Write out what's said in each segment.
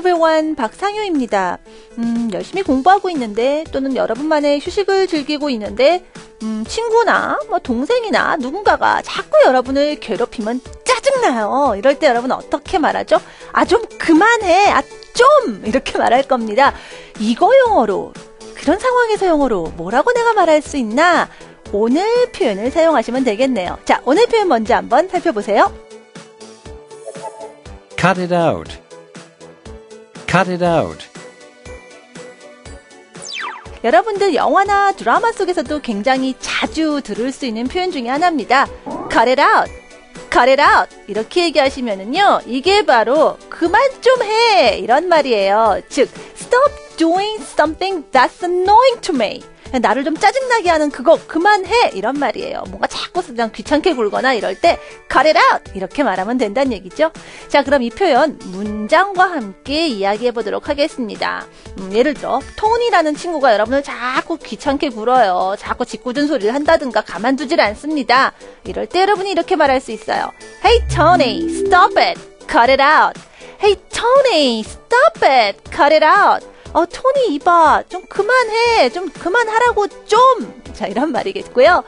everyone 박상효입니다. 음, 열심히 공부하고 있는데 또는 여러분만의 휴식을 즐기고 있는데 음, 친구나 뭐 동생이나 누군가가 자꾸 여러분을 괴롭히면 짜증나요. 이럴 때 여러분 어떻게 말하죠? 아 좀 그만해. 아 좀 이렇게 말할 겁니다. 이거 영어로 그런 상황에서 영어로 뭐라고 내가 말할 수 있나? 오늘 표현을 사용하시면 되겠네요. 자, 오늘 표현 먼저 한번 살펴보세요. Cut it out. Cut it out. 여러분들 영화나 드라마 속에서도 굉장히 자주 들을 수 있는 표현 중에 하나입니다. Cut it out. Cut it out. 이렇게 얘기하시면은요, 이게 바로 그만 좀 해. 이런 말이에요. 즉, stop doing something that's annoying to me. 나를 좀 짜증나게 하는 그거 그만해 이런 말이에요. 뭔가 자꾸 그냥 귀찮게 굴거나 이럴 때 cut it out 이렇게 말하면 된다는 얘기죠. 자 그럼 이 표현 문장과 함께 이야기해 보도록 하겠습니다. 음, 예를 들어 토니라는 친구가 여러분을 자꾸 귀찮게 굴어요. 자꾸 짓궂은 소리를 한다든가 가만두질 않습니다. 이럴 때 여러분이 이렇게 말할 수 있어요. Hey Tony, stop it, cut it out. Hey Tony, stop it, cut it out. 어, 토니 이봐. 좀 그만해. 좀 그만하라고 좀. 자, 이런 말이겠고요.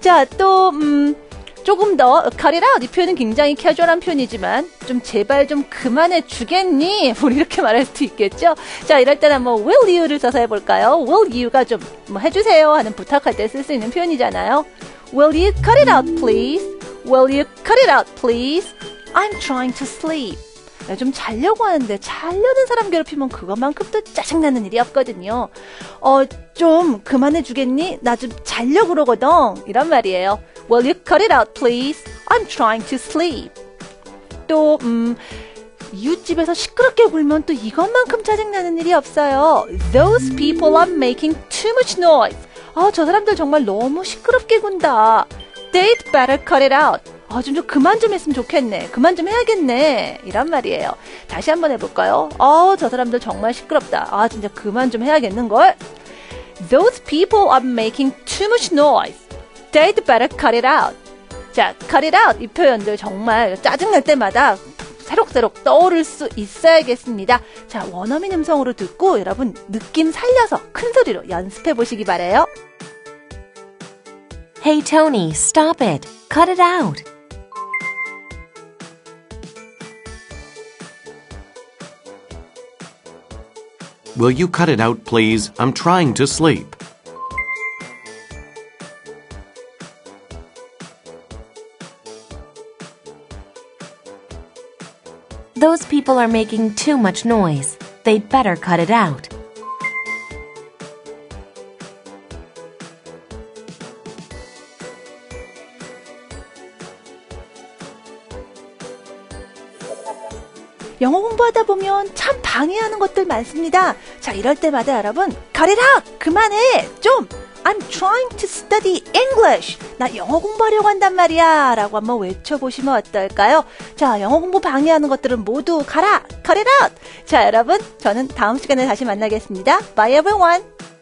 자, 또, 음, 조금 더 out 이 표현은 굉장히 캐주얼한 표현이지만 좀 제발 좀 그만해 주겠니? 우리 이렇게 말할 수도 있겠죠. 자 이럴 때는 뭐 will you를 써서 해볼까요? will you가 좀 뭐 해주세요 하는 부탁할 때 쓸 수 있는 표현이잖아요. Will you cut it out please? Will you cut it out please? I'm trying to sleep. 좀 자려고 하는데 자려는 사람 괴롭히면 그것만큼도 짜증나는 일이 없거든요. 어, 좀 그만해 주겠니? 나 좀 자려 그러거든. 이런 말이에요. Will you cut it out, please? I'm trying to sleep. 또, 음, 이웃집에서 시끄럽게 굴면 또 이것만큼 짜증나는 일이 없어요. Those people are making too much noise. 아, 저 사람들 정말 너무 시끄럽게 군다. They'd better cut it out. 아, 좀, 좀 그만 좀 했으면 좋겠네. 그만 좀 해야겠네. 이란 말이에요. 다시 한번 해볼까요? 어, 저 사람들 정말 시끄럽다. 아, 진짜 그만 좀 해야겠는걸? Those people are making too much noise. They'd better cut it out. 자, cut it out. 이 표현들 정말 짜증날 때마다 새록새록 떠오를 수 있어야겠습니다. 자, 원어민 음성으로 듣고 여러분 느낌 살려서 큰 소리로 연습해 보시기 바래요. Hey Tony, stop it. Cut it out. Will you cut it out, please? I'm trying to sleep. Those people are making too much noise. They'd better cut it out. 영어 공부하다 보면 참 방해하는 것들 많습니다. 자, 이럴 때마다 여러분, 가리라! 그만해! 좀! I'm trying to study English. 나 영어 공부하려고 한단 말이야. 라고 한번 외쳐보시면 어떨까요? 자, 영어 공부 방해하는 것들은 모두 가라! out! 자, 여러분, 저는 다음 시간에 다시 만나겠습니다. Bye everyone!